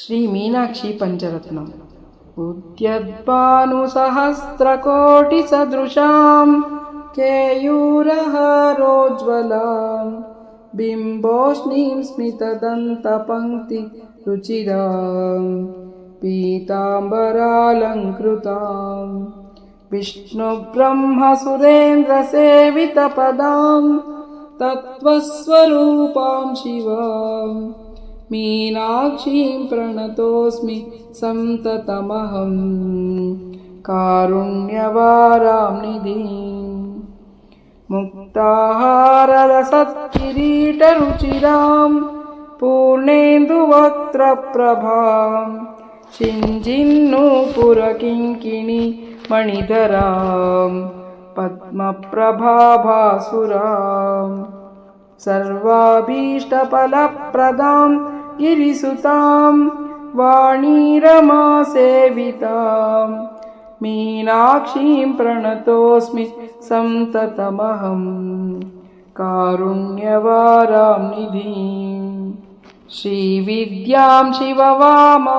श्रीमीनाक्षी पञ्चरत्नम् उद्यद्भानुसहस्रकोटिसदृशां केयूरहारोज्ज्वलां बिम्बोष्णीं स्मितदन्तपङ्क्तिरुचिरां पीताम्बरालङ्कृतां विष्णुब्रह्मसुरेन्द्रसेवितपदां तत्त्वस्वरूपां शिवाम् मीनाक्षीं प्रणतोऽस्मि सन्ततमहं कारुण्यवारां निधिम् मुक्ताहाररसत्किरीटरुचिरां पूर्णेन्दुवक्त्रप्रभां शिञ्जिन्नूपुरकिङ्किणि मणिधरां पद्मप्रभाभासुरां सर्वाभीष्टफलप्रदां गिरिसुतां वाणीरमासेवितां मीनाक्षीं प्रणतोऽस्मि सन्ततमहं कारुण्यवारां निधिं श्रीविद्यां शिववामभागनिलयां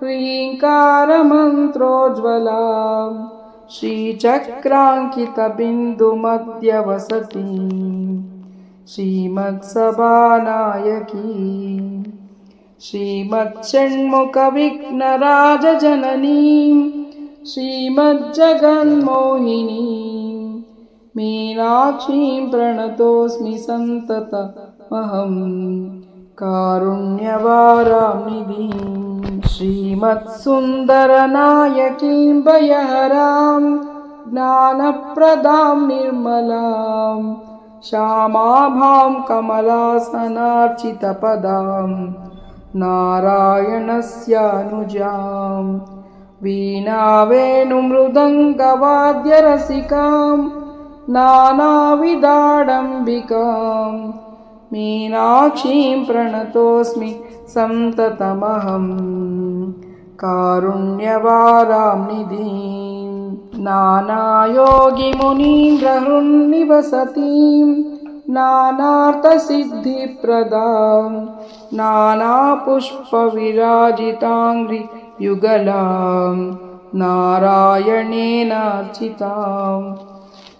ह्रीङ्कारमन्त्रोज्ज्वलाम् श्रीचक्राङ्कितबिन्दुमध्यवसतीं श्रीमत्सभानायकी। श्रीमत्षण्मुखविघ्नराजजननीं। श्रीमज्जगन्मोहिनीं। मीनाक्षीं प्रणतोऽस्मि सन्ततमहं कारुण्यवारां निधिं श्रीमत्सुन्दरनायकीं भयहरां ज्ञानप्रदां निर्मलां श्यामाभां कमलासनार्चितपदां नारायणस्यानुजां वीणावेणुमृदङ्गवाद्यरसिकां नानाविदाडम्बिकाम् मीनाक्षीं प्रणतोऽस्मि सन्ततमहं कारुण्यवारां निधिं नानायोगिमुनीन्द्रहृन्निवसतीं नानार्थसिद्धिप्रदां नानापुष्पविराजिताङ्घ्रियुगलां नारायणेनार्चितां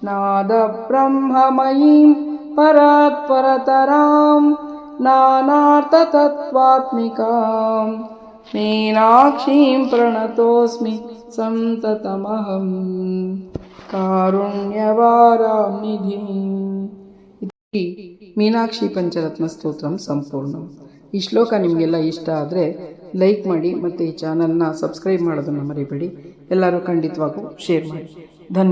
नादब्रह्ममयीं परात्परतरां नानार्थतत्त्वात्मिकां मीनाक्षीं प्रणतोऽस्मि सन्ततमहं कारुण्यवारां निधिम् ಇತಿ ಮೀನಾಕ್ಷಿ ಪಂಚರತ್ನ ಸ್ತೋತ್ರಂ ಸಂಪೂರ್ಣ ಈ ಶ್ಲೋಕ ನಿಮಗೆಲ್ಲ ಇಷ್ಟ ಆದರೆ ಲೈಕ್ ಮಾಡಿ ಮತ್ತು ಈ ಚಾನಲ್ನ ಸಬ್ಸ್ಕ್ರೈಬ್ ಮಾಡೋದನ್ನು ಮರಿಬೇಡಿ ಎಲ್ಲರೂ ಖಂಡಿತವಾಗೂ ಶೇರ್ ಮಾಡಿ ಧನ್ಯ